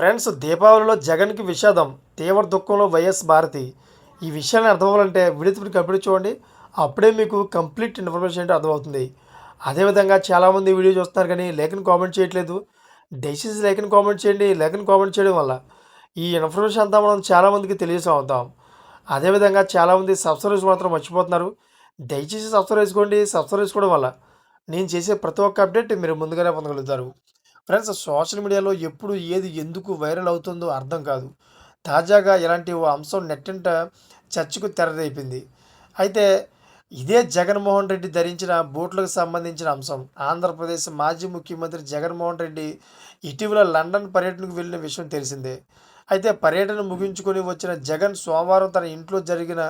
Friends దీపావళిలో జగన్కి విషాదం తీవ్ర దుఃఖంలో వైఎస్ భారతి. ఈ విషయాన్ని అర్థమవ్వాలంటే విడితుడికి కంప్లీట్ చూడండి. అప్పుడే మీకు కంప్లీట్ ఇన్ఫర్మేషన్ ఏంటో అర్థమవుతుంది. అదేవిధంగా చాలామంది వీడియో చూస్తున్నారు కానీ లేఖను కామెంట్ చేయట్లేదు. దయచేసి లేఖను కామెంట్ చేయండి. లేఖను కామెంట్ చేయడం వల్ల ఈ ఇన్ఫర్మేషన్ అంతా మనం చాలామందికి తెలియసం అవుతాం. అదేవిధంగా చాలామంది సబ్స్క్రైబ్స్ మాత్రం మర్చిపోతున్నారు. దయచేసి సబ్స్క్రైబ్ చేసుకోండి. సబ్స్క్రైబ్ చేసుకోవడం వల్ల నేను చేసే ప్రతి ఒక్క అప్డేట్ మీరు ముందుగానే పొందగలుగుతారు. ఫ్రెండ్స్ సోషల్ మీడియాలో ఎప్పుడు ఏది ఎందుకు వైరల్ అవుతుందో అర్థం కాదు. తాజాగా ఇలాంటి ఓ అంశం నెట్టింట చర్చకు తెరదైపింది అయితే ఇదే జగన్మోహన్ రెడ్డి ధరించిన బూట్లకు సంబంధించిన అంశం. ఆంధ్రప్రదేశ్ మాజీ ముఖ్యమంత్రి జగన్మోహన్ రెడ్డి ఇటీవల లండన్ పర్యటనకు వెళ్ళిన విషయం తెలిసిందే. అయితే పర్యటన ముగించుకొని వచ్చిన జగన్ సోమవారం తన ఇంట్లో జరిగిన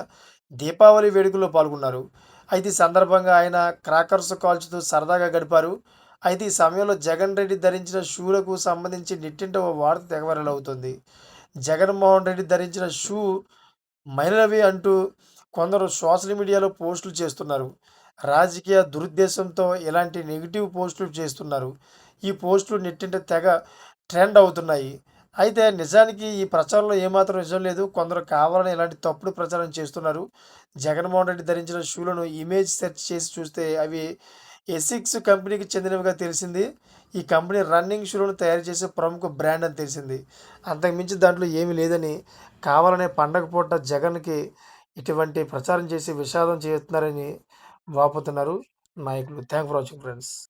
దీపావళి వేడుకల్లో పాల్గొన్నారు. అయితే ఈ సందర్భంగా ఆయన క్రాకర్స్ కాల్చుతూ సరదాగా గడిపారు. అయితే ఈ సమయంలో జగన్ రెడ్డి ధరించిన షూలకు సంబంధించి నిట్టింట ఓ వార్త తెగ అవుతుంది. జగన్మోహన్ రెడ్డి ధరించిన షూ మైనవి అంటూ కొందరు సోషల్ మీడియాలో పోస్టులు చేస్తున్నారు. రాజకీయ దురుద్దేశంతో ఇలాంటి నెగిటివ్ పోస్టులు చేస్తున్నారు. ఈ పోస్టులు నెట్టింట తెగ ట్రెండ్ అవుతున్నాయి. అయితే నిజానికి ఈ ప్రచారంలో ఏమాత్రం నిజం లేదు. కొందరు కావాలని ఇలాంటి తప్పుడు ప్రచారం చేస్తున్నారు. జగన్మోహన్ రెడ్డి ధరించిన షూలను ఇమేజ్ సెర్చ్ చేసి చూస్తే అవి ఎసిక్స్ కంపెనీకి చెందినవిగా తెలిసింది. ఈ కంపెనీ రన్నింగ్ షూలను తయారు చేసే ప్రముఖ బ్రాండ్ అని తెలిసింది. అంతకుమించి దాంట్లో ఏమీ లేదని కావాలనే పండగ పూట జగన్కి ఇటువంటి ప్రచారం చేసి విషాదం చేస్తున్నారని వాపోతున్నారు నాయకులు. Thank for watching friends